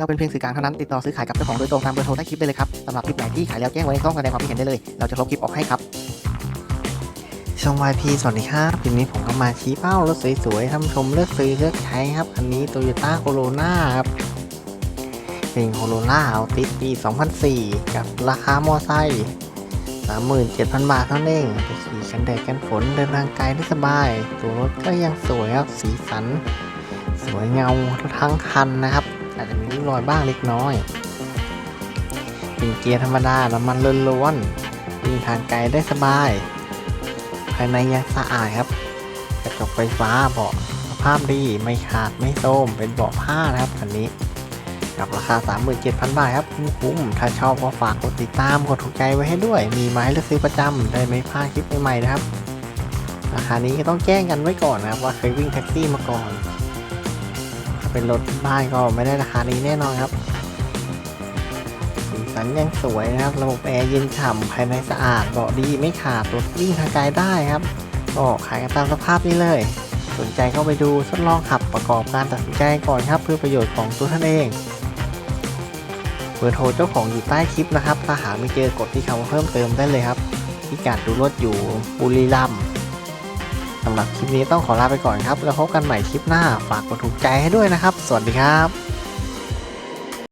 เราเป็นเพียงสื่อกลางเท่านั้นติดต่อซื้อขายกับเจ้าของโดยตรงตามเบอร์โทรใต้คลิปได้เลยครับสำหรับคลิปไหนที่ขายแล้วแจ้งไว้ในช่องแสดงความคิดเห็นได้เลย เราจะลบคลิปออกให้ครับช่อง YP สวัสดีครับทีนี้ผมก็มาชี้เป้ารถสวยๆท่านชมเลือกซื้อเลือกใช้ครับ อันนี้ Toyota Corolla ครับเป็น Corolla Altis ปี 2004 กับราคามอไซค์37,000 บาทเท่านั้นเองไปขี่กันแดดกันฝนเดินทางไกลได้สบาย ตัวรถก็ยังสวยครับ สีสัน สวยเงาทั้งคันนะครับ อาจจะมีริ้วรอยบ้างเล็กน้อยเป็นเกียร์ธรรมดาน้ำมันล้วนๆวิ่งทางไกลได้สบาย ภายในยังสะอาดครับ กระจกไฟฟ้าเบาะสภาพดีไม่ขาดไม่โทมเป็นเบาะผ้านะครับคันนี้ กับราคา 37,000 บาทครับคุ้มๆถ้าชอบก็ฝากกดติดตามกดถูกใจไว้ให้ด้วย มีไม้เลือกซื้อประจำได้ไม่พลาดคลิปใหม่ๆนะครับราคานี้ก็ต้องแจ้งกันไว้ก่อนนะครับว่าเคยวิ่งแท็กซี่มาก่อน เป็นรถบ้านก็ไม่ได้ราคานี้แน่นอนครับสีสันยังสวยนะครับ ระบบแอร์เย็นฉ่ำภายในสะอาดเบาะดีไม่ขาดรถวิ่งทางไกลได้ครับก็ขายกันตามสภาพนี้เลย สนใจเข้าไปดูทดลองขับประกอบการตัดสินใจก่อนครับเพื่อประโยชน์ของตัวท่านเองเบอร์โทรเจ้าของอยู่ใต้คลิปนะครับ ถ้าหาไม่เจอกดที่คำเพิ่มเติมได้เลยครับพิกัดดูรถอยู่บุรีรัมย์ สำหรับคลิปนี้ต้องขอลาไปก่อนครับ แล้วพบกันใหม่คลิปหน้า ฝากกดถูกใจให้ด้วยนะครับ สวัสดีครับ